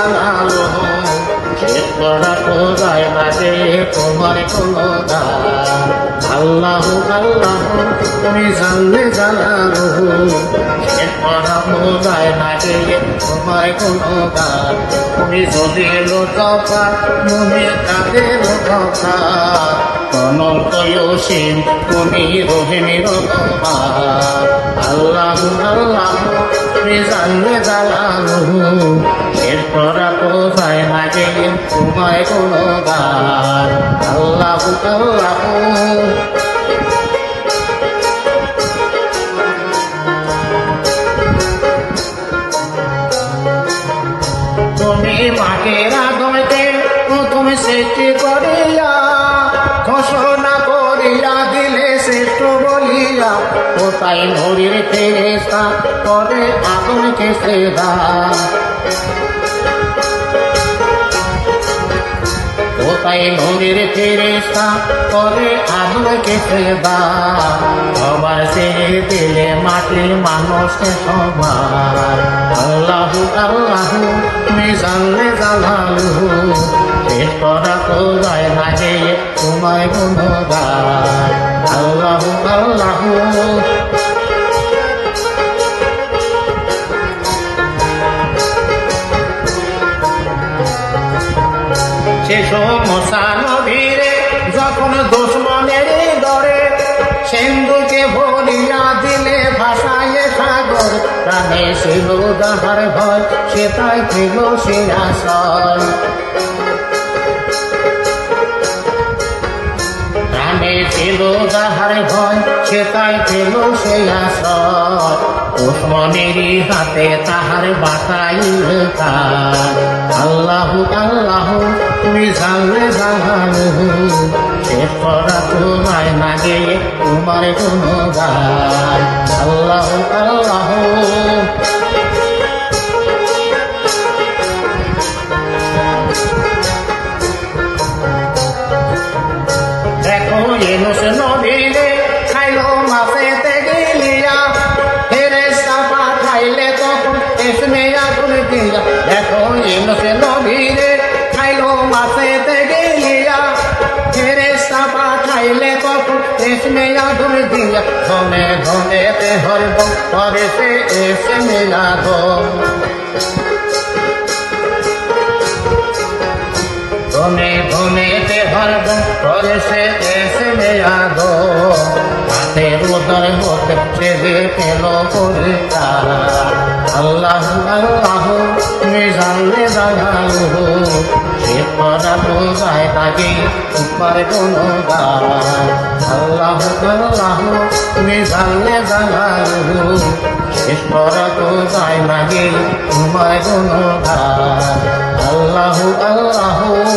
জানালো রে তোমার কোনো আল্লাহ আল্লাহ, তুমি জানলে জানালো। রে তোমার কোনো তুমি যদি লোকা মনে তাদের কথা অনন্তয়সীম তুমি রহিমের আল্লাহ আল্লাহ তুমি জানলে জালালু এর করা তো যায় না যে তোমায় কোনো গান আল্লাহ আল্লাহ মাটির আদমকে প্রথম সৃষ্টি করিয়া ঘোষণা করিয়া দিলে শ্রেষ্ঠ বলিয়া কোথায় নড়ির ফেরেস্তা করে আদমকে শ্রেদা কোথায় নদীর ফেরেস্তা করে আদমকে শ্রেদা সবার ছেড়ে দিলে মাটির মানুষকে সবার আল্লাহ আল্লাহ তুমি জানলে জানালু শেষ করা তো যায় না তোমায় গুণগান আল্লাহ আল্লাহ সমস্যা নদীরে যখন দুশ্মনের দরে সিন্ধুকে ভরিয়া দিলে ভাষায় সাগর, প্রাণে ছিল যাহার ভয় সে তাই ছিল সে আশয় ছিল যাহার ভয়, সে তাই ছিল সে আশয় ওসমানেরই হাতে তাহার বাতাইল কার আল্লাহ আল্লাহ, তুমি জানলে জানালো তোমায় নাগে তোমার কোনো আল্লাহ আল্লাহ দেখো এনুস নদীরে খাইলো মাছেতে গিলিয়া। ফেরেস্তা পাঠাইলে তখন এসমে আগুন দিয়া। দেখো এনুস নদীরে খাইলো মাছেতে গিলিয়া। ফেরেস্তা পাঠাইলে তখন এসমে আগুন দিয়া। ধনে ধনে তে হরব, পরে সে এসমে আগুন ধনে ধনে তে হরব, করে সে এসে মেয়াদো হাতে উদর হতে সে যে পেল করে আল্লাহ আল্লাহ তুমি জানলে জানালো সে পড়া বোঝায় তাকে উপর কোনো আল্লাহ আল্লাহ তুমি জানলে জানালো শেষ তো যায় না গে তোমার আল্লাহ আল্লাহ।